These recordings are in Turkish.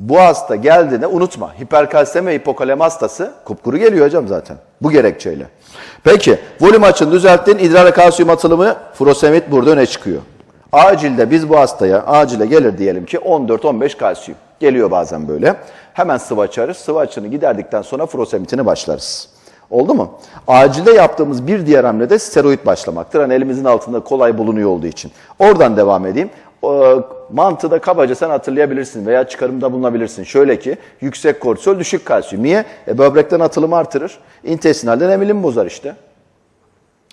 Bu hasta geldiğinde unutma. Hiperkalsemi ve hipokalemi hastası kupkuru geliyor hocam zaten. Bu gerekçeyle. Peki volüm açını düzelttin. İdrar kalsiyum atılımı furosemid burada öne çıkıyor. Acilde biz bu hastaya acile gelir diyelim ki 14-15 kalsiyum. Geliyor bazen böyle. Hemen sıvı açarız. Sıvı açını giderdikten sonra furosemidini başlarız. Oldu mu? Acilde yaptığımız bir diğer hamle de steroid başlamaktır. Hani elimizin altında kolay bulunuyor olduğu için. Oradan devam edeyim. Ee, mantığı da kabaca sen hatırlayabilirsin veya çıkarımda bulunabilirsin. Şöyle ki yüksek kortisol düşük kalsiyum. Niye? E, böbrekten atılımı artırır. İntestinalden emilim bozar işte.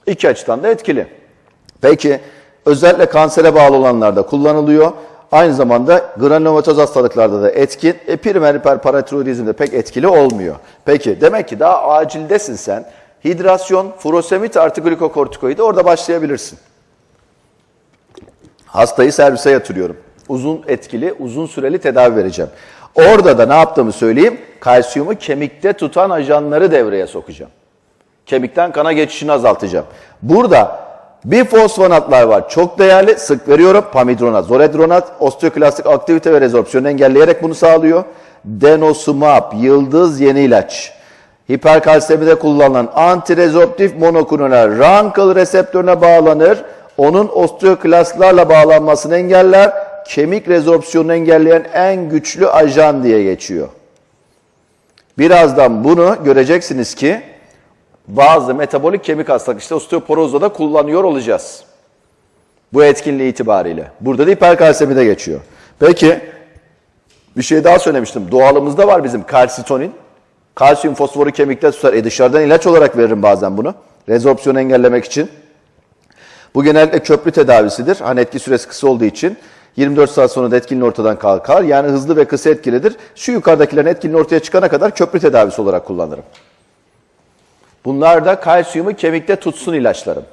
İki açıdan da etkili. Peki özellikle kansere bağlı olanlarda kullanılıyor. Aynı zamanda granulomatoz hastalıklarda da etkin. E, primer hiperparatiroidizmde pek etkili olmuyor. Peki demek ki daha acildesin sen. Hidrasyon, furosemid artı glikokortikoidi orada başlayabilirsin. Hastayı servise yatırıyorum. Uzun etkili, uzun süreli tedavi vereceğim. Orada da ne yaptığımı söyleyeyim. Kalsiyumu kemikte tutan ajanları devreye sokacağım. Kemikten kana geçişini azaltacağım. Burada bifosfonatlar var. Çok değerli. Sık veriyorum. Pamidronat, zoredronat, osteoklastik aktivite ve rezorpsiyonu engelleyerek bunu sağlıyor. Denosumab, yıldız yeni ilaç. Hiperkalsemide kullanılan antirezorptif monoklonal rankıl reseptörüne bağlanır. Onun osteoklastlarla bağlanmasını engeller. Kemik rezorpsiyonunu engelleyen en güçlü ajan diye geçiyor. Birazdan bunu göreceksiniz ki bazı metabolik kemik hastalık işte osteoporozda da kullanıyor olacağız. Bu etkinliği itibariyle. Burada da hiperkalsemide geçiyor. Peki bir şey daha söylemiştim. Doğalımızda var bizim kalsitonin. Kalsiyum fosforu kemikte tutar. E dışarıdan ilaç olarak veririm bazen bunu. Rezorpsiyonu engellemek için. Bu genellikle köprü tedavisidir. Hani etki süresi kısa olduğu için 24 saat sonra da etkinin ortadan kalkar. Yani hızlı ve kısa etkilidir. Şu yukarıdakilerin etkinin ortaya çıkana kadar köprü tedavisi olarak kullanırım. Bunlar da kalsiyumu kemikte tutsun ilaçlarım.